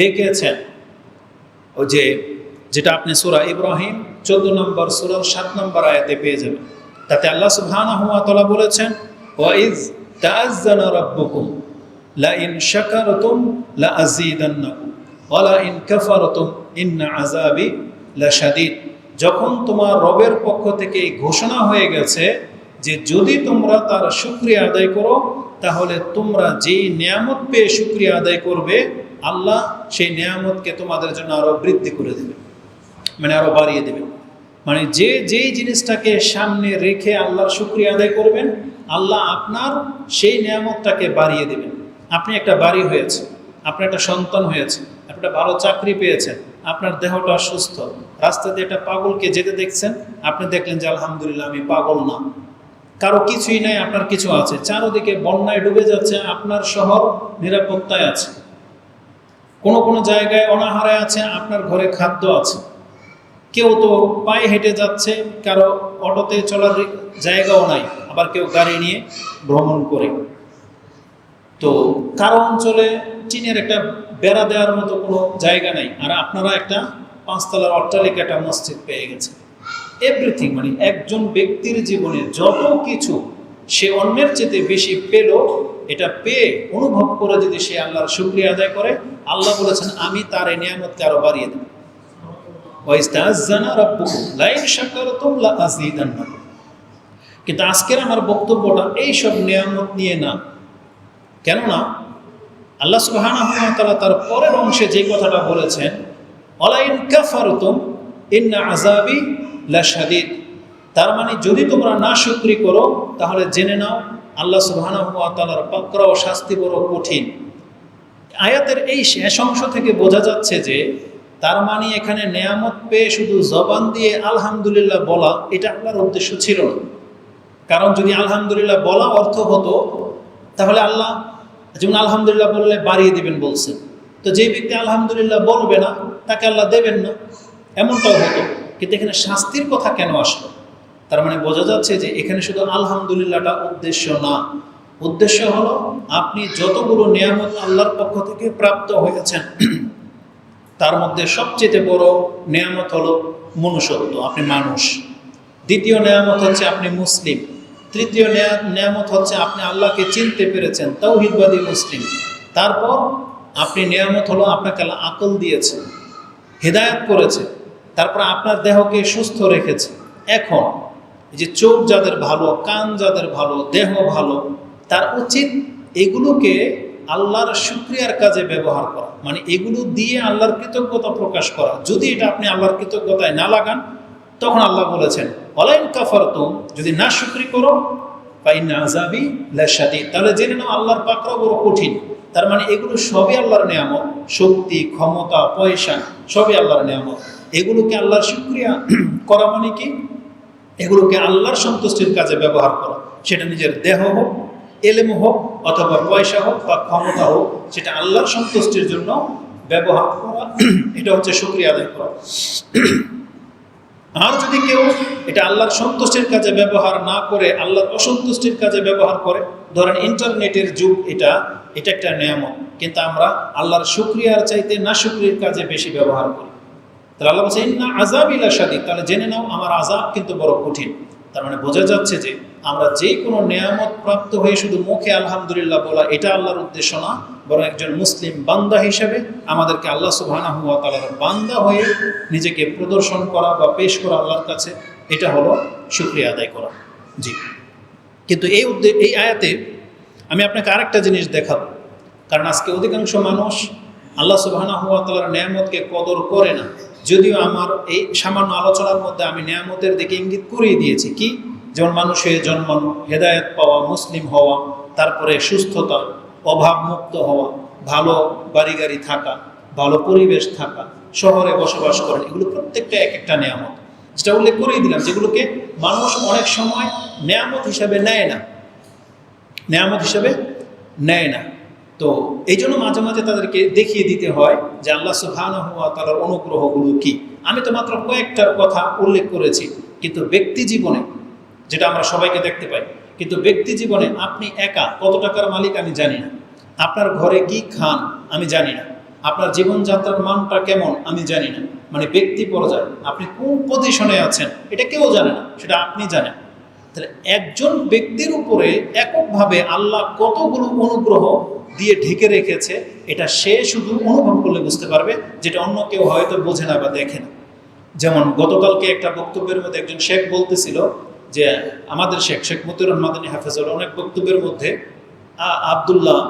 ডেকেছেন ও যে, যেটা আপনি সুরা ইব্রাহিম চোদ্দ নম্বর সুরার সাত নম্বর আয়াতে পেয়ে যাবেন। তাতে আল্লাহ সুবহানাহু ওয়া তাআলা বলেছেন ওয়াইজ তাআজ্জানা লা ইন লা ইন যখন তোমার রবের পক্ষ থেকে এই ঘোষণা হয়ে গেছে যে, যদি তোমরা তার শুকরিয়া আদায় করো, তাহলে তোমরা যেই নিয়ামত পেয়ে শুকরিয়া আদায় করবে আল্লাহ সেই নিয়ামতকে তোমাদের জন্য আরও বৃদ্ধি করে দেবে মানে আরও বাড়িয়ে দেবেন মানে যে যেই জিনিসটাকে সামনে রেখে আল্লাহর শুক্রিয়া আদায় করবেন, আল্লাহ আপনার সেই নিয়ামতটাকে বাড়িয়ে দেবেন। আপনি একটা বাড়ি হয়েছে আপনার একটা সন্তান হয়েছে একটা ভালো চাকরি পেয়েছেন, আপনার দেহটা সুস্থ রাস্তা দিয়ে একটা পাগলকে যেতে দেখছেন, আপনি দেখলেন যে আলহামদুলিল্লাহ আমি পাগল না। কারও কিছুই নাই, আপনার কিছু আছে। চারোদিকে বন্যায় ডুবে যাচ্ছে, আপনার শহর নিরাপত্তায় আছে। কোনো কোনো জায়গায় অনাহারে আছে, আপনার ঘরে খাদ্য আছে। কেউ তো পায়ে হেঁটে যাচ্ছে, কারও অটোতে চলার জায়গাও নাই, আবার কেউ গাড়ি নিয়ে ভ্রমণ করে। তো কারও অঞ্চলে চীনের একটা বেড়া দেওয়ার মতো কোনো জায়গা নাই, আর আপনারা একটা পাঁচতলার অট্টালিকা একটা মসজিদ পেয়ে গেছে এভরিথিং মানে একজন ব্যক্তির জীবনে যত কিছু, সে অন্যের চেতে বেশি পেল এটা পেয়ে অনুভব করে যদি সে আল্লাহর শুক্রিয়া আদায় করে, আল্লাহ বলেছেন, আমি তার এই নিয়ামতকে আরও বাড়িয়ে দেব। কিন্তু আজকের আমার বক্তব্যটা এই সব নিয়ামত নিয়ে না। কেননা, আল্লাহ সুবহানাহু ওয়া তার পরের অংশে যে কথাটা বলেছেন, অলাইন কাফারতুম, ইন্না আযাবি লাশাদীদ। তার মানে যদি তোমরা না শুকরি করো, তাহলে জেনে নাও, আল্লাহ সুবহানাহু ওয়া তাআলার পাকড়াও শাস্তি বড় কঠিন। আয়াতের এই শেষ অংশ থেকে বোঝা যাচ্ছে যে, তার মানে এখানে নেয়ামত পেয়ে শুধু জবান দিয়ে আলহামদুলিল্লাহ বলা, এটা আল্লাহর উদ্দেশ্য ছিল না। কারণ যদি আলহামদুলিল্লাহ বলা অর্থ হতো, তাহলে আল্লাহ যেমন আলহামদুলিল্লাহ বললে বাড়িয়ে দিবেন বলছেন। তো যে ব্যক্তি আলহামদুলিল্লাহ বলবে না, তাকে আল্লাহ দেবেন না, এমনটাও হতো। কিন্তু এখানে শাস্তির কথা কেন আসলো? তার মানে বোঝা যাচ্ছে যে এখানে শুধু আলহামদুলিল্লাহটা উদ্দেশ্য না। উদ্দেশ্য হলো আপনি যতগুলো নিয়ামত আল্লাহর পক্ষ থেকে প্রাপ্ত হয়েছেন, তার মধ্যে সবচেয়ে বড় নিয়ামত হলো মনুষ্যত্ব, আপনি মানুষ। দ্বিতীয় নিয়ামত হচ্ছে আপনি মুসলিম। তৃতীয় নেয়া- নিয়ামত হচ্ছে আপনি আল্লাহকে চিনতে পেরেছেন তৌহিদবাদী মুসলিম। তারপর আপনি নিয়ামত হলো আপনাকে আকল দিয়েছে, হেদায়ত করেছে, তারপর আপনার দেহকে সুস্থ রেখেছে। এখন যে চোখ যাদের ভালো, কান যাদের ভালো, দেহ ভালো, তার উচিত এগুলোকে আল্লাহর শুক্রিয়ার কাজে ব্যবহার করা। মানে এগুলো দিয়ে আল্লাহর কৃতজ্ঞতা প্রকাশ করা। যদি এটা আপনি আল্লাহর কৃতজ্ঞতায় না লাগান, তখন আল্লাহ বলেছেন, অলাইন কাফার তো যদি না শুক্রি করো আজাবি লাশাদি তাহলে জেনে নাও আল্লাহর পাকড়াও বড় কঠিন। তার মানে এগুলো সবই আল্লাহর নিয়ামত। শক্তি, ক্ষমতা, পয়সা, সবই আল্লাহর নিয়ামত। এগুলোকে আল্লাহর শুক্রিয়া করা মানে কি? এগুলোকে আল্লাহর সন্তুষ্টির কাজে ব্যবহার করা। সেটা নিজের দেহ হোক, এলেম হোক, অথবা পয়সা হোক বা ক্ষমতা হোক, সেটা আল্লাহর সন্তুষ্টির জন্য ব্যবহার করা। এটা হচ্ছে শুক্রিয়া আদায় করা। আর যদি কেউ এটা আল্লাহর সন্তুষ্টির কাজে ব্যবহার না করে, আল্লাহর অসন্তুষ্টির কাজে ব্যবহার করে, ধরেন ইন্টারনেটের যুগ এটা এটা একটা নিয়ামত। কিন্তু আমরা আল্লাহর শুক্রিয়ার চাইতে না শুক্রিয়ার কাজে বেশি ব্যবহার করি। তাহলে আল্লাহ বলছে না আজাব ইলা তাহলে জেনে নাও, আমার আজাব কিন্তু বড় কঠিন। তার মানে বোঝা যাচ্ছে যে, আমরা যে কোনো নিয়ামত প্রাপ্ত হয়ে শুধু মুখে আলহামদুলিল্লাহ বলা, এটা আল্লাহর উদ্দেশ্য না, বরং একজন মুসলিম বান্দা হিসেবে আমাদেরকে আল্লাহ সুবহানাহু ওয়া তাআলার বান্দা হয়ে নিজেকে প্রদর্শন করা বা পেশ করা আল্লাহর কাছে, এটা হলো শুক্রিয়া আদায় করা। জি। কিন্তু এই উদ্দে, এই আয়াতে আমি আপনাকে আরেকটা জিনিস দেখাবো। কারণ আজকে অধিকাংশ মানুষ আল্লাহ সুবহানাহু ওয়া তাআলার নিয়ামতকে কদর করে না। যদিও আমার এই সামান্য আলোচনার মধ্যে আমি নিয়ামতের দিকে ইঙ্গিত করিয়ে দিয়েছি। কি? যেমন মানুষের জন্মানো হেদায়েত পাওয়া, মুসলিম হওয়া, তারপরে সুস্থতা, অভাবমুক্ত হওয়া, ভালো বাড়ি গাড়ি থাকা, ভালো পরিবেশ থাকা, শহরে বসবাস করেন এগুলো প্রত্যেকটা এক একটা নিয়ামত। যেটা উল্লেখ করেই দিলাম, যেগুলোকে মানুষ অনেক সময় নেয়ামত হিসাবে নেয় না। নেয়ামত হিসাবে নেয় না। তো এই জন্য মাঝে মাঝে তাদেরকে দেখিয়ে দিতে হয় যে আল্লাহ সুবহানাহু ওয়া তাআলার অনুগ্রহগুলো কি। আমি তো মাত্র কয়েকটার কথা উল্লেখ করেছি, কিন্তু ব্যক্তি জীবনে, যেটা আমরা সবাইকে দেখতে পাই, কিন্তু ব্যক্তি জীবনে আপনি একা কত টাকার মালিক আমি জানি না। আপনার ঘরে কি খান আমি জানি না। আপনার জীবনযাত্রার মানটা কেমন আমি জানি না। মানে ব্যক্তি পর্যায়ে আপনি কোন পজিশনে আছেন, এটা কেউ জানে না, সেটা আপনি জানেন। তাহলে একজন ব্যক্তির উপরে এককভাবে আল্লাহ কতগুলো অনুগ্রহ দিয়ে ঢেকে রেখেছে, এটা সে শুধু অনুভব করলে বুঝতে পারবে যেটা অন্য কেউ হয়তো বোঝে না বা দেখে না। যেমন গতকালকে একটা বক্তব্যের মধ্যে একজন শেখ বলতেছিল যে, আমাদের শেখ শেখ মতিউর রহমাদানী হাফেজুল অনেক বক্তব্যের মধ্যে আবদুল্লাহ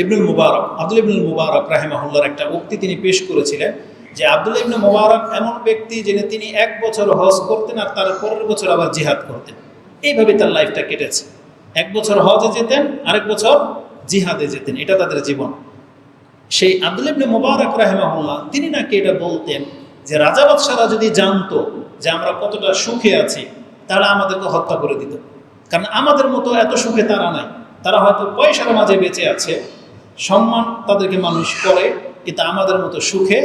ইবনুল মুবারক, আব্দুল ইবনুল মুবারক রাহেমাহুল্লার একটা উক্তি তিনি পেশ করেছিলেন যে আব্দুল ইবনুল মুবারক এমন ব্যক্তি যিনি তিনি এক বছর হজ করতেন আর তার পরের বছর আবার জিহাদ করতেন। এইভাবে তার লাইফটা কেটেছে। এক বছর হজে যেতেন, আরেক বছর জিহাদে যেতেন, এটা তাদের জীবন। সেই আব্দুল ইবনে মুবারক রাহেমাহুল্লাহ, তিনি নাকি এটা বলতেন যে রাজা বাদশারা যদি জানতো যে আমরা কতটা সুখে আছি, তারা আমাদেরকে হত্যা করে দিত। কারণ আমাদের মতো এত সুখে তারা নাই। তারা হয়তো পয়সার মাঝে বেঁচে আছে, সম্মান তাদেরকে মানুষ করে, কিন্তু আমাদের মতো সুখে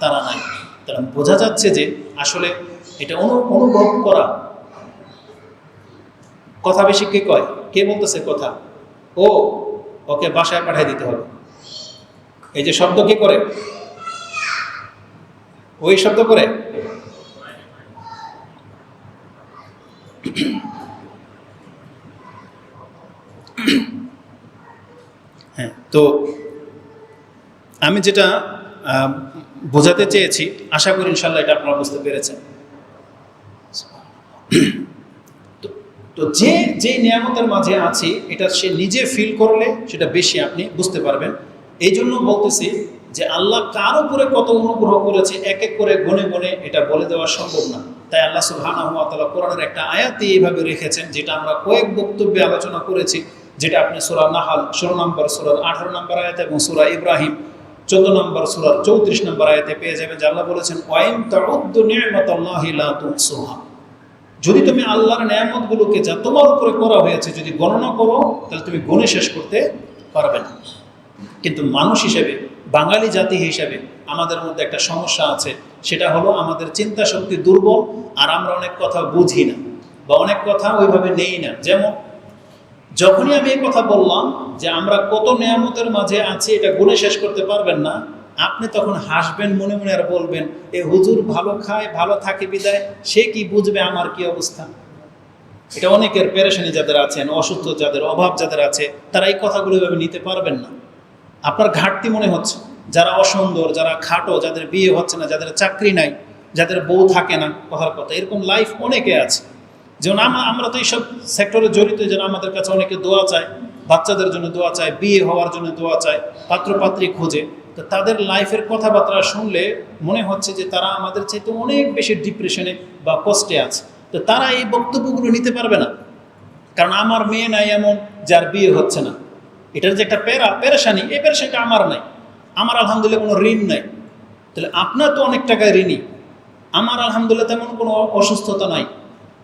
তারা নাই। তারা বোঝা যাচ্ছে যে আসলে এটা অনু, অনুভব করা। কথা বেশি কে কয়? কে বলতেছে কথা? ও ওকে বাসায় পাঠিয়ে দিতে হবে। এই যে শব্দ কি করে? ওই শব্দ করে? হ্যাঁ তো আমি যেটা বোঝাতে চেয়েছি, আশা করি ইনশাল্লাহ এটা আপনারা বুঝতে পেরেছেন। তো- যে যে নিয়ামতের মাঝে আছে, এটা সে নিজে ফিল করলে সেটা বেশি আপনি বুঝতে পারবেন। এই জন্য বলতেছি যে আল্লাহ কার উপরে কত অনুগ্রহ করেছে, এক এক করে গনে গনে এটা বলে দেওয়া সম্ভব না। তাই আল্লাহ সুবহানাহু ওয়া তাআলা কোরআনের একটা আয়াতে এইভাবে রেখেছেন, যেটা আমরা কয়েক বক্তব্যে আলোচনা করেছি, যেটা আপনি সূরা নাহাল, ষোলো নম্বর সূরার আঠারো নম্বর আয়াত এবং সূরা ইব্রাহিম, চোদ্দ নম্বর সূরার চৌত্রিশ নম্বর আয়াতে পেয়ে যাবেন, যে আল্লাহ বলেছেন যদি তুমি আল্লাহর নিয়ামতগুলোকে যা তোমার উপরে করা হয়েছে যদি গণনা করো, তাহলে তুমি গণে শেষ করতে পারবে না। কিন্তু মানুষ হিসেবে, বাঙালি জাতি হিসেবে আমাদের মধ্যে একটা সমস্যা আছে। সেটা হলো আমাদের চিন্তা শক্তি দুর্বল আর আমরা অনেক কথা বুঝি না বা অনেক কথা ওইভাবে নেই না। যেমন, যখনই আমি এই কথা বললাম যে আমরা কত নিয়ামতের মাঝে আছি, এটা গুণে শেষ করতে পারবেন না আপনি তখন হাসবেন, মনে মনে আর বলবেন, এ হুজুর ভালো খায়, ভালো থাকে বিদায়, সে কি বুঝবে আমার কি অবস্থা? এটা অনেকের পেরেশানি যাদের আছেন অসুস্থ যাদের, অভাব যাদের আছে, তারা এই কথাগুলো এভাবে নিতে পারবেন না। আপনার ঘাটতি মনে হচ্ছে। যারা অসুন্দর, যারা খাটো, যাদের বিয়ে হচ্ছে না, যাদের চাকরি নাই, যাদের বউ থাকে না, কথার কথা। এরকম লাইফ অনেকে আছে। যেমন আম- আমরা তো এইসব সেক্টরে জড়িত যেন আমাদের কাছে অনেকে দোয়া চায়, বাচ্চাদের জন্য দোয়া চায়, বিয়ে হওয়ার জন্য দোয়া চায়, পাত্রপাত্রী খোঁজে। তো তাদের লাইফের কথাবার্তা শুনলে মনে হচ্ছে যে তারা আমাদের চাইতে অনেক বেশি ডিপ্রেশনে বা কষ্টে আছে। তো তারা এই বক্তব্যগুলো নিতে পারবে না। কারণ আমার মেয়ে নাই এমন, যার বিয়ে হচ্ছে না। এটার যে একটা প্যারা পেরেশানি এই পেরেশানিটা আমার নাই। আমার আলহামদুলিল্লাহ কোনো ঋণ নাই। তাহলে আপনার তো অনেক টাকায় ঋণী। আমার আলহামদুলিল্লাহ তেমন কোনো অসুস্থতা নাই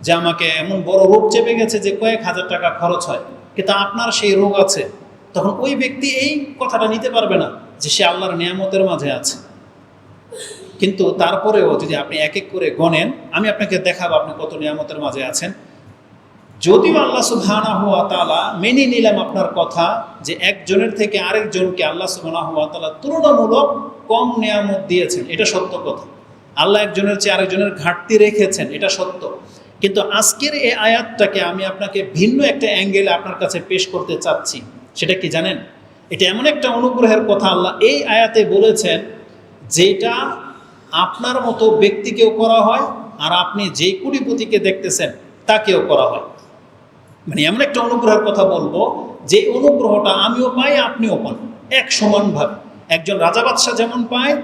যে আমাকে এমন বড় রোগ চেপে গেছে যে কয়েক হাজার টাকা খরচ হয়। কিন্তু আপনার সেই রোগ আছে। তখন ওই ব্যক্তি এই কথাটা নিতে পারবে না। যে সে আল্লাহর নিয়ামতের মাঝে আছে। কিন্তু তারপরেও যদি আপনি এক এক করে গণেন, আমি আপনাকে দেখাবো আপনি কত নিয়ামতের মাঝে আছেন। যদিও আল্লাহ সুবহানা হুয়া তালা মেনে নিলাম আপনার কথা যে একজনের থেকে আরেকজনকে আল্লাহ সুবহানা হুয়া তালা তুলনামূলক কম নিয়ামত দিয়েছেন, এটা সত্য কথা। আল্লাহ একজনের চেয়ে আরেকজনের ঘাটতি রেখেছেন, এটা সত্য। কিন্তু আজকের এই আয়াতটাকে আমি আপনাকে ভিন্ন একটা অ্যাঙ্গেলে আপনার কাছে পেশ করতে চাচ্ছি, সেটা কি জানেন? এটা এমন একটা অনুগ্রহের কথা আল্লাহ এই আয়াতে বলেছেন, যেটা আপনার মতো ব্যক্তিকেও করা হয় আর আপনি যেই কুড়িপতিকে দেখতেছেন তাকেও করা হয়। মানে এমন একটা অনুগ্রহের কথা বলব, যে অনুগ্রহটা আমিও পাই, আপনিও পান, এক সমানভাবে। একজন রাজা বাদশাহ যেমন পায়,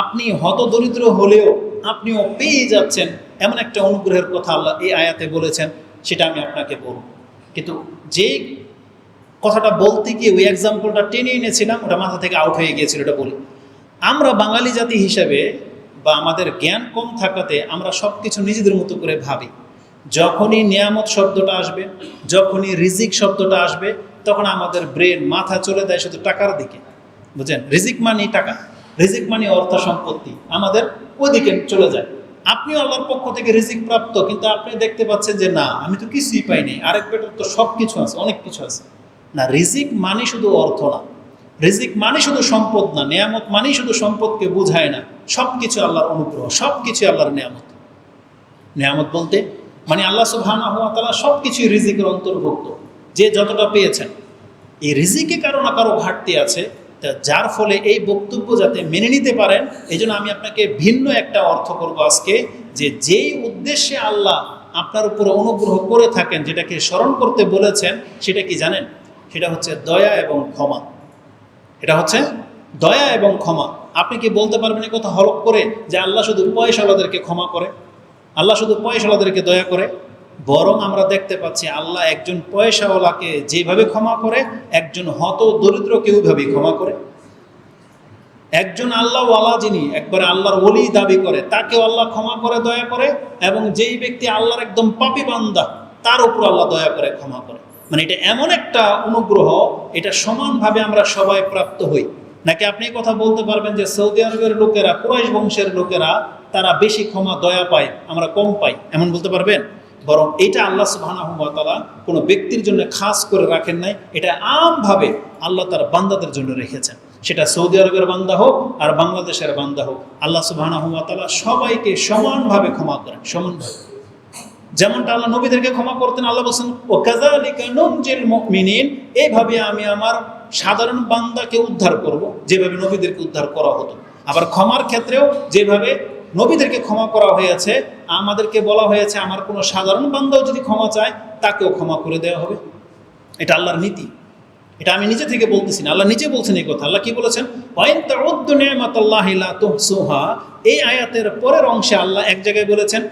আপনি হতদরিদ্র হলেও আপনিও পেয়ে যাচ্ছেন এমন একটা অনুগ্রহের কথা আল্লাহ এই আয়াতে বলেছেন, সেটা আমি আপনাকে বলব। কিন্তু যে কথাটা বলতে গিয়ে ওই এক্সাম্পলটা টেনে এনেছিলাম, ওটা মাথা থেকে আউট হয়ে গিয়েছিল, এটা বলি। আমরা বাঙালি জাতি হিসেবে বা আমাদের জ্ঞান কম থাকাতে আমরা সব কিছু নিজেদের মতো করে ভাবি। যখনই নিয়ামত শব্দটা আসবে, যখনই রিজিক শব্দটা আসবে, তখন আমাদের ব্রেন মাথা চলে দেয় শুধু টাকার দিকে। বুঝছেন? রিজিক মানি টাকা। রিজিক মানি অর্থ সম্পত্তি। আমাদের ওইদিকে চলে যায়। আপনি আল্লাহর পক্ষ থেকে রিজিক প্রাপ্ত, কিন্তু আপনি দেখতে পাচ্ছেন যে না, আমি তো কিছুই পাইনি আরেক পেটের তো সব কিছু আছে, অনেক কিছু আছে। না, রিজিক মানে শুধু অর্থ না। রিজিক মানে শুধু সম্পদ না, নিয়ামত মানেই শুধু সম্পদকে বোঝায় না। সব কিছু আল্লাহর অনুগ্রহ সব কিছু আল্লাহর নিয়ামত। নিয়ামত বলতে মানে আল্লাহ সুবহানাহু ওয়া তাআলা সব কিছুই রিজিকের অন্তর্ভুক্ত। যে যতটা পেয়েছেন। এই রিজিকে কারও না কারও ঘাটতি আছে, তা যার ফলে এই বক্তব্য যাতে মেনে নিতে পারেন এই আমি আপনাকে ভিন্ন একটা অর্থ করব আজকে, যে যেই উদ্দেশ্যে আল্লাহ আপনার উপর অনুগ্রহ করে থাকেন, যেটাকে স্মরণ করতে বলেছেন, সেটা কি জানেন? সেটা হচ্ছে দয়া এবং ক্ষমা। এটা হচ্ছে দয়া এবং ক্ষমা। আপনি কি বলতে পারবেন কথা হলপ করে যে আল্লাহ শুধু পয়সাওয়ালাদেরকে ক্ষমা করে? আল্লাহ শুধু পয়সাওয়ালাদেরকে দয়া করে? বরং আমরা দেখতে পাচ্ছি আল্লাহ একজন পয়সাওয়ালাকে যেভাবে ক্ষমা করে, একজন হত দরিদ্রকে ওইভাবেই ক্ষমা করে। একজন আল্লাহওয়ালা যিনি একবারে আল্লাহর ওলি দাবি করে, তাকেও আল্লাহ ক্ষমা করে, দয়া করে এবং যেই ব্যক্তি আল্লাহর একদম পাপি বান্দা, তার উপর আল্লাহ দয়া করে, ক্ষমা করে। মানে এটা এমন একটা অনুগ্রহ, এটা সমানভাবে আমরা সবাই প্রাপ্ত হই। নাকি আপনি কথা বলতে পারবেন যে সৌদি আরবের লোকেরা, কুরাইশ বংশের লোকেরা, তারা বেশি ক্ষমা, দয়া পায়, আমরা কম পাই, এমন বলতে পারবেন? বরং এটা আল্লাহ সুবহানাহু ওয়া তাআলা কোনো ব্যক্তির জন্য খাস করে রাখেন নাই, এটা আমভাবে আল্লাহ তার বান্দাদের জন্য রেখেছেন। সেটা সৌদি আরবের বান্দা হোক আর বাংলাদেশের বান্দা হোক, আল্লাহ সুবহানাহু ওয়া তাআলা সবাইকে সমানভাবে ক্ষমা করেন, সমানভাবে। যেমনটা আল্লাহ নবীদেরকে ক্ষমা করতেন, আল্লাহ বলছেন ও কাজালিকা নুনজিল মুমিনিন এইভাবে আমি আমার সাধারণ বান্দাকে উদ্ধার করব, যেভাবে নবীদেরকে উদ্ধার করা হতো। আবার ক্ষমার ক্ষেত্রেও যেভাবে নবীদেরকে ক্ষমা করা হয়েছে, আমাদেরকে বলা হয়েছে, আমার কোনো সাধারণ বান্দাও যদি ক্ষমা চায়, তাকেও ক্ষমা করে দেওয়া হবে। এটা আল্লাহর নীতি। এটা আমি নিজে থেকে বলতেছি না, আল্লাহ নিজে বলছেন এই কথা। আল্লাহ কি বলেছেন? তুহসুহা এই আয়াতের পরের অংশে আল্লাহ এক জায়গায় বলেছেন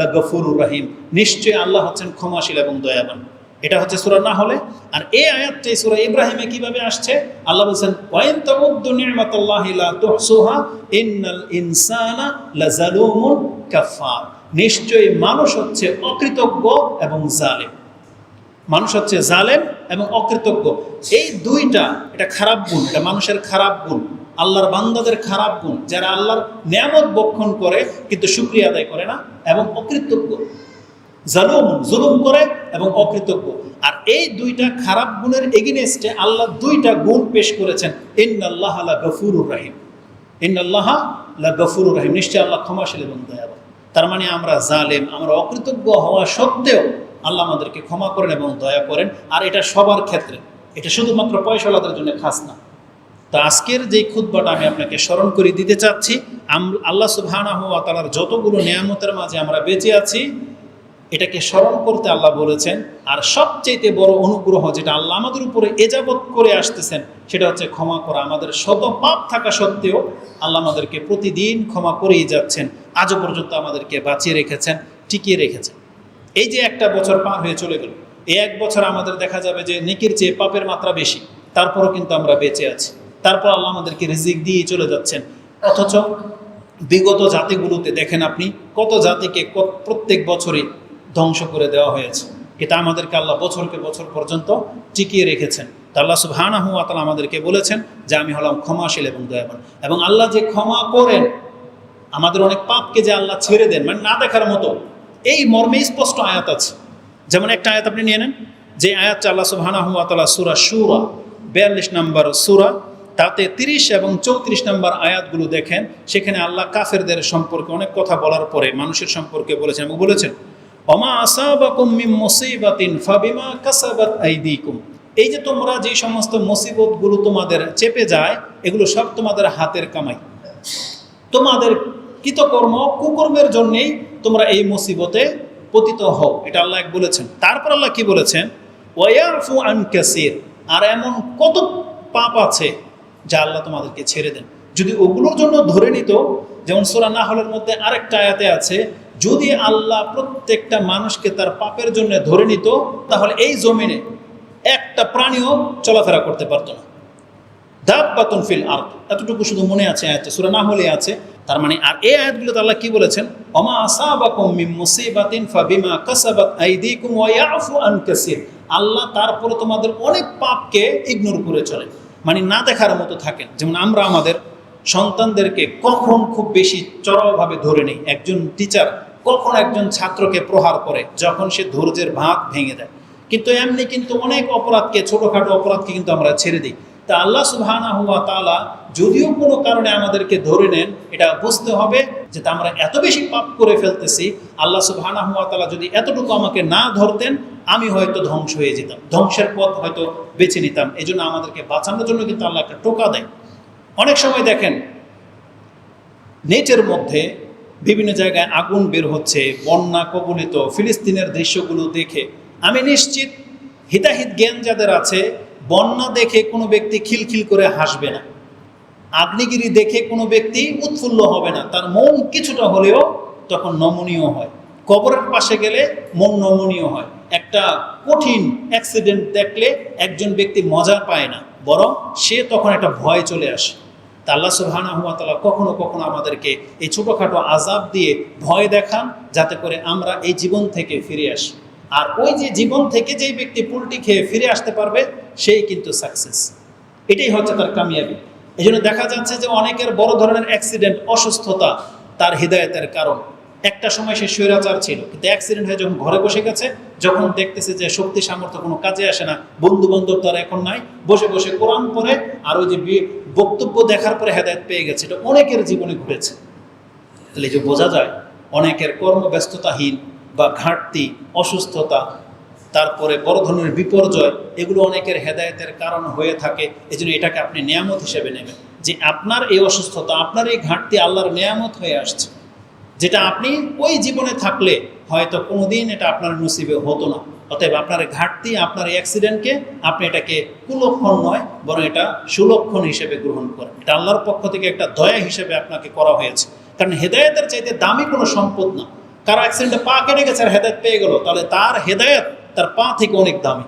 লাগাফুরুর রহিম নিশ্চয়ই আল্লাহ হচ্ছেন ক্ষমাশীল এবং দয়াবান। এটা হচ্ছে সুরা না হলে আর এই আয়াতটি সূরা ইব্রাহিমে কীভাবে আসছে? আল্লাহ বলছেন ইনসানা কাফার নিশ্চয়ই মানুষ হচ্ছে অকৃতজ্ঞ এবং জালেম। মানুষ হচ্ছে জালেম এবং অকৃতজ্ঞ। এই দুইটা, এটা খারাপ গুণ, এটা মানুষের খারাপ গুণ, আল্লাহর বান্দাদের খারাপ গুণ, যারা আল্লাহর নিয়ামত বক্ষণ করে কিন্তু সুক্রিয়া আদায় করে না এবং অকৃতজ্ঞ। জালুম, জুলুম করে এবং অকৃতজ্ঞ। আর এই দুইটা খারাপ গুণের এগেনেস্টে আল্লাহ দুইটা গুণ পেশ করেছেন। ইন আল্লাহ গফুরুর রাহিম। ইন আল্লাহ আল্লাহ গফুরুর রাহিম। নিশ্চয় আল্লাহ ক্ষমাশীল এবং দয়াবান। তার মানে আমরা জালেম, আমরা অকৃতজ্ঞ হওয়া সত্ত্বেও আল্লাহ আমাদেরকে ক্ষমা করেন এবং দয়া করেন। আর এটা সবার ক্ষেত্রে। এটা শুধুমাত্র পয়সাওয়ালাদের জন্য খাস না। তো আজকের যে খুদ্বাটা আমি আপনাকে স্মরণ করে দিতে চাচ্ছি আল্লাহ সুবহানাহু ওয়া তাআলার যতগুলো নিয়ামতের মাঝে আমরা বেঁচে আছি, এটাকে স্মরণ করতে আল্লাহ বলেছেন। আর সবচেয়ে বড় অনুগ্রহ যেটা আল্লাহ আমাদের উপরে এজাবত করে আসতেছেন, সেটা হচ্ছে ক্ষমা করা। আমাদের শত পাপ থাকা সত্ত্বেও আল্লাহ আমাদেরকে প্রতিদিন ক্ষমা করেই যাচ্ছেন। আজও পর্যন্ত আমাদেরকে বাঁচিয়ে রেখেছেন, টিকিয়ে রেখেছেন। এই যে একটা বছর পার হয়ে চলে গেল, এই এক বছর আমাদের দেখা যাবে যে নেকির চেয়ে পাপের মাত্রা বেশি। তারপরও কিন্তু আমরা বেঁচে আছি। তারপর আল্লাহ আমাদেরকে রিজিক দিয়ে চলে যাচ্ছেন। অথচ বিগত জাতিগুলোতে দেখেন আপনি, কত জাতিকে প্রত্যেক বছরই ধ্বংস করে দেওয়া হয়েছে। এটা আমাদেরকে আল্লাহ বছরকে বছর পর্যন্ত টিকিয়ে রেখেছেন। আল্লাহ সুবহানাহু ওয়া তাআলা আমাদেরকে বলেছেন যে আমি হলাম ক্ষমাশীল এবং দয়াবান। এবং আল্লাহ যে ক্ষমা করেন, আমাদের অনেক পাপকে যে আল্লাহ ছেড়ে দেন মানে না দেখার মতো এই মর্মে স্পষ্ট আয়াত আছে। যেমন একটা আয়াত আপনি নিয়ে নেন, যে আয়াত আল্লাহ সুবহানাহু ওয়া তাআলা সূরা শুরা, বিয়াল্লিশ নম্বর সুরা, তাতে তিরিশ এবং চৌত্রিশ নম্বর আয়াতগুলো দেখেন, সেখানে আল্লাহ কাফেরদের সম্পর্কে অনেক কথা বলার পরে মানুষের সম্পর্কে বলেছেন এবং বলেছেন অমা আসাবাকুম এই যে তোমরা যে সমস্ত মুসিবতগুলো তোমাদের চেপে যায়, এগুলো সব তোমাদের হাতের কামাই। তোমাদের কৃতকর্ম, কুকর্মের জন্যেই তোমরা এই মুসিবতে পতিত হও। এটা আল্লাহ এক বলেছেন। তারপর আল্লাহ কি বলেছেন? ওয়াফু আন ক্যাসির আর এমন কত পাপ আছে যা আল্লাহ তোমাদেরকে ছেড়ে দেন। যদি ওগুলোর জন্য ধরে নিত, যেমন সোরা নাহলের মধ্যে আরেকটা আয়াতে আছে, যদি আল্লাহ প্রত্যেকটা মানুষকে তার পাপের জন্য ধরে নিত, তাহলে এই জমিনে একটা প্রাণীও চলাফেরা করতে পারতো না। দাব্বাতুন ফিল আরদ। এতটুকু শুধু মনে আছে আয়াতে সূরা না হলে আছে, তার মানে আর এই আয়াতগুলোতে আল্লাহ কি বলেছেন? ওমা আসাবাকুম আন আল্লাহ তারপরে তোমাদের অনেক পাপকে ইগনোর করে চলে। মানে না দেখার মতো থাকেন। যেমন আমরা আমাদের সন্তানদেরকে কখন খুব বেশি চড়াওভাবে ধরে নেই। একজন টিচার কখন একজন ছাত্রকে প্রহার করে, যখন সে ধৈর্যের ভাগ ভেঙে দেয়। কিন্তু এমনি কিন্তু অনেক অপরাধকে, ছোটোখাটো অপরাধকে কিন্তু আমরা ছেড়ে দিই। তা আল্লাহ সুবহানা হুয়া তাআলা যদিও কোনো কারণে আমাদেরকে ধরে নেন, এটা বুঝতে হবে যে আমরা এত বেশি পাপ করে ফেলতেছি, আল্লাহ সুবহানা হুয়া তাআলা যদি এতটুকু আমাকে না ধরতেন, আমি হয়তো ধ্বংস হয়ে যেতাম। ধ্বংসের পথ হয়তো বেছে নিতাম। এই জন্য আমাদেরকে বাঁচানোর জন্য কিন্তু আল্লাহ একটা টোকা দেয়। অনেক সময় দেখেন, নেটের মধ্যে বিভিন্ন জায়গায় আগুন বের হচ্ছে, বন্যা কবলিত, ফিলিস্তিনের দৃশ্যগুলো দেখে। আমি নিশ্চিত হিতাহিত জ্ঞান যাদের আছে বন্যা দেখে কোনো ব্যক্তি খিলখিল করে হাসবে না। আগ্নেগিরি দেখে কোনো ব্যক্তি উৎফুল্ল হবে না। তার মন কিছুটা হলেও তখন নমনীয় হয়। কবরের পাশে গেলে মন নমনীয় হয়। একটা কঠিন অ্যাক্সিডেন্ট দেখলে একজন ব্যক্তি মজা পায় না, বরং সে তখন একটা ভয় চলে আসে। তা আল্লাহ সুবহানাহু ওয়া তাআলা কখনো কখনো আমাদেরকে এই ছোটোখাটো আজাব দিয়ে ভয় দেখান, যাতে করে আমরা এই জীবন থেকে ফিরে আসি। আর ওই যে জীবন থেকে যেই ব্যক্তি পুলটি খেয়ে ফিরে আসতে পারবে সেই কিন্তু সাকসেস এটাই হচ্ছে তার কামিয়াবি। এই জন্য দেখা যাচ্ছে যে অনেকের বড় ধরনের অ্যাক্সিডেন্ট অসুস্থতা তার হৃদায়তের কারণ। একটা সময় সে স্বৈরাচার ছিল, কিন্তু অ্যাক্সিডেন্ট হয়ে যখন ঘরে বসে গেছে, যখন দেখতেছে যে শক্তি সামর্থ্য কোনো কাজে আসে না বন্ধু বান্ধব তার এখন নাই, বসে বসে কোরআন পড়ে আর ওই যে বক্তব্য দেখার পরে হেদায়ত পেয়ে গেছে, এটা অনেকের জীবনে ঘুরেছে তাহলে যে বোঝা যায়, অনেকের কর্মব্যস্ততাহীন বা ঘাটতি, অসুস্থতা তারপরে বড় ধরনের বিপর্যয়, এগুলো অনেকের হেদায়তের কারণ হয়ে থাকে। এই জন্য এটাকে আপনি নিয়ামত হিসেবে নেবেন। যে আপনার এই অসুস্থতা, আপনার এই ঘাটতি আল্লাহর নিয়ামত হয়ে আসছে। যেটা আপনি ওই জীবনে থাকলে হয়তো কোনোদিন এটা আপনার নসিবে হতো না। অতএব আপনার ঘাটতি, আপনার অ্যাক্সিডেন্টকে আপনি এটাকে কুলক্ষণ নয়, বরং এটা সুলক্ষণ হিসেবে গ্রহণ করেন। এটা আল্লাহর পক্ষ থেকে একটা দয়া হিসেবে আপনাকে করা হয়েছে। কারণ হেদায়েতের চাইতে দামি কোনো সম্পদ না। কারও অ্যাক্সিডেন্টে পা কেটে গেছে আর হেদায়ত পেয়ে গেল, তাহলে তার হেদায়ত তার পা থেকে অনেক দামি।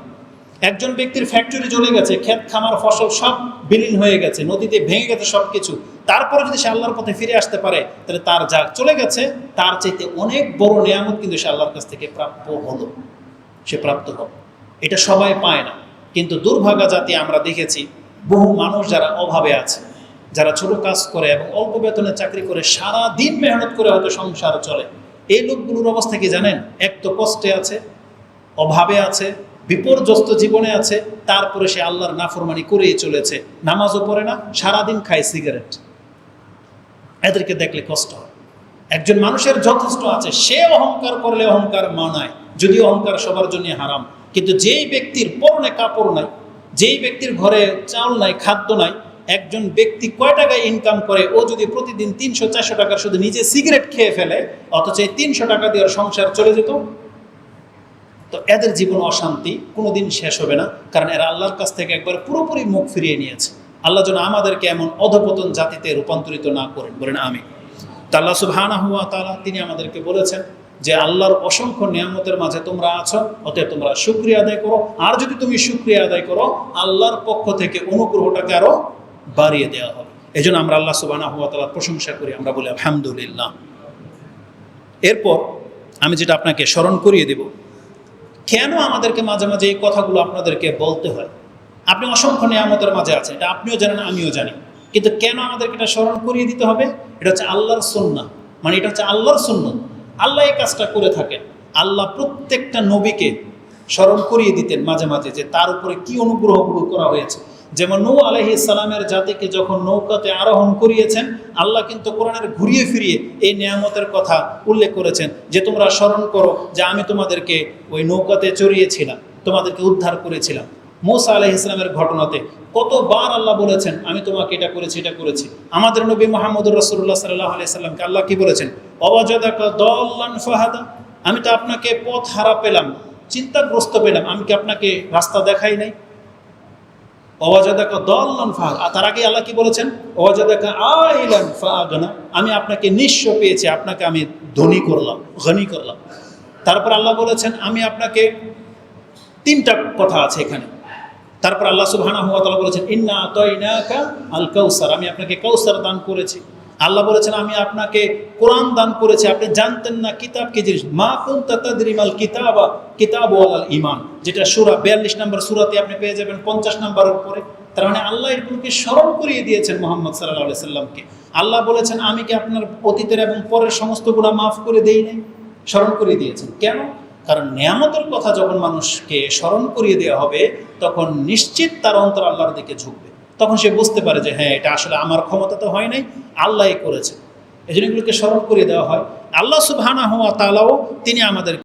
একজন ব্যক্তির ফ্যাক্টরি চলে গেছে, ক্ষেত, খামার, ফসল সব বিলীন হয়ে গেছে, নদীতে ভেঙে গেছে সব কিছু তারপরে যদি সে আল্লাহর পথে ফিরে আসতে পারে, তাহলে তার যা চলে গেছে, তার চাইতে অনেক বড় নিয়ামত কিন্তু সে আল্লাহর কাছ থেকে প্রাপ্য হলো। সে প্রাপ্ত হবে এটা সবাই পায় না। কিন্তু দুর্ভাগা জাতি আমরা দেখেছি, বহু মানুষ যারা অভাবে আছে, যারা ছোট কাজ করে এবং অল্প বেতনে চাকরি করে সারা দিন মেহনত করে হয়তো সংসার চলে। এই লোকগুলোর অবস্থা কি জানেন? এক তো কষ্টে আছে অভাবে আছে, বিপর্যস্ত জীবনে আছে, তারপরে সে আল্লাহর নাফরমানি করেই চলেছে। নামাজও পড়ে না, সারাদিন খায় সিগারেট। এদেরকে দেখলে কষ্ট হয়। একজন মানুষের যথেষ্ট আছে, সে অহংকার করলে অহংকার মানায় যদি অহংকার সবার জন্য হারাম। কিন্তু যেই ব্যক্তির পরনে কাপড় নাই, যেই ব্যক্তির ঘরে চাউল নাই, খাদ্য নাই, একজন ব্যক্তি কয় টাকায় ইনকাম করে, ও যদি প্রতিদিন তিনশো, চারশো টাকার শুধু নিজে সিগারেট খেয়ে ফেলে, অথচ এই তিনশো টাকা দিয়ে সংসার চলে যেত? তো এদের জীবন অশান্তি কোনোদিন শেষ হবে না, কারণ এরা আল্লাহর কাছ থেকে একবার পুরোপুরি মুখ ফিরিয়ে নিয়েছে। আল্লাহ যেন আমাদেরকে এমন অধপতন জাতিতে রূপান্তরিত না করেন। বলেন আমি তা আল্লাহ সুবহানা হুয়া তালা তিনি আমাদেরকে বলেছেন যে, আল্লাহর অসংখ্য নিয়ামতের মাঝে তোমরা আছো, অতএব তোমরা শুক্রিয়া আদায় করো। আর যদি তুমি শুক্রিয়া আদায় করো, আল্লাহর পক্ষ থেকে অনুগ্রহটাকে আরও বাড়িয়ে দেওয়া হবে। এই জন্য আমরা আল্লাহ সুবাহ হুয়া তালার প্রশংসা করি, আমরা বলি আলহামদুলিল্লাহ। এরপর আমি যেটা আপনাকে স্মরণ করিয়ে দেব কেন আমাদেরকে মাঝে মাঝে এই কথাগুলো আপনাদেরকে বলতে হয়? আপনি অসংখ্য নিয়ামতের মাঝে আছেন, এটা আপনিও জানেন, আমিও জানি। কিন্তু কেন আমাদেরকে এটা স্মরণ করিয়ে দিতে হবে? এটা হচ্ছে আল্লাহর সন্না মানে এটা হচ্ছে আল্লাহর সুন্ন আল্লাহ এই কাজটা করে থাকেন। আল্লাহ প্রত্যেকটা নবীকে স্মরণ করিয়ে দিতেন মাঝে মাঝে যে তার উপরে কি অনুগ্রহগুলো করা হয়েছে। যেমন নৌ আলহি ইসলামের জাতিকে যখন নৌকাতে আরোহণ করিয়েছেন, আল্লাহ কিন্তু কোরআনের ঘুরিয়ে ফিরিয়ে এই নিয়ামতের কথা উল্লেখ করেছেন যে তোমরা স্মরণ করো যে আমি তোমাদেরকে ওই নৌকাতে চড়িয়েছিলাম, তোমাদেরকে উদ্ধার করেছিলাম। মোসা আলহ ইসলামের ঘটনাতে কতবার আল্লাহ বলেছেন, আমি তোমাকে এটা করেছি এটা করেছি। আমাদের নবী মোহাম্মদুর রসুল্লাহ সাল্লাহ আলাইসাল্লামকে আল্লাহ কি বলেছেন? অবাজাদাকা দল্লান ফাহাদা, আমি তো আপনাকে পথ হারা পেলাম, চিন্তাগ্রস্ত পেলাম, আমি কি আপনাকে রাস্তা দেখাই নাই? অওয়াজাদাকা দল্লান আর তার আগে আল্লাহ কি বলেছেন? অওয়াজাদাকা আইলান ফাহাগানা আমি আপনাকে নিঃস্ব পেয়েছি, আপনাকে আমি ধনী করলাম, ঘনী করলাম। তারপর আল্লাহ বলেছেন, আমি আপনাকে তিনটা কথা আছে এখানে। তারপর আল্লাহ সুবহানাহু ওয়া তাআলা বলেছেন, ইন্না আতাইনাকা আল কাউসার আমি আপনাকে কাউসার দান করেছি। আল্লাহ বলেছেন, আমি আপনাকে কোরআন দান করেছি, আপনি জানতেন না কিতাব কি জিনিস মা কুনতা তাদরিমাল কিতাবা, কিতাব ওয়াল ঈমান যেটা সুরা বিয়াল্লিশ নম্বর সুরাতে আপনি পেয়ে যাবেন 50 নম্বরের উপরে। তার মানে আল্লাহ এরকমকে স্মরণ করিয়ে দিয়েছেন মোহাম্মদ আলাইহি সাল্লামকে। আল্লাহ বলেছেন, আমি কি আপনার অতীতের এবং পরের সমস্ত গুনাহ মাফ করে দেই নাই? স্মরণ করিয়ে দিয়েছেন। কেন? কারণ নিয়ামতের কথা যখন মানুষকে স্মরণ করিয়ে দেওয়া হবে, তখন নিশ্চিত তার অন্তর আল্লাহর দিকে ঝুঁকবে। তখন সে বুঝতে পারে যে হ্যাঁ এটা আসলে আমার ক্ষমতা তো হয় নাই আল্লাহ করেছে। এই জন্য এগুলোকে স্মরণ করিয়ে দেওয়া হয়। আল্লাহ সুবহানাহু হওয়া তাআলাও তিনি আমাদের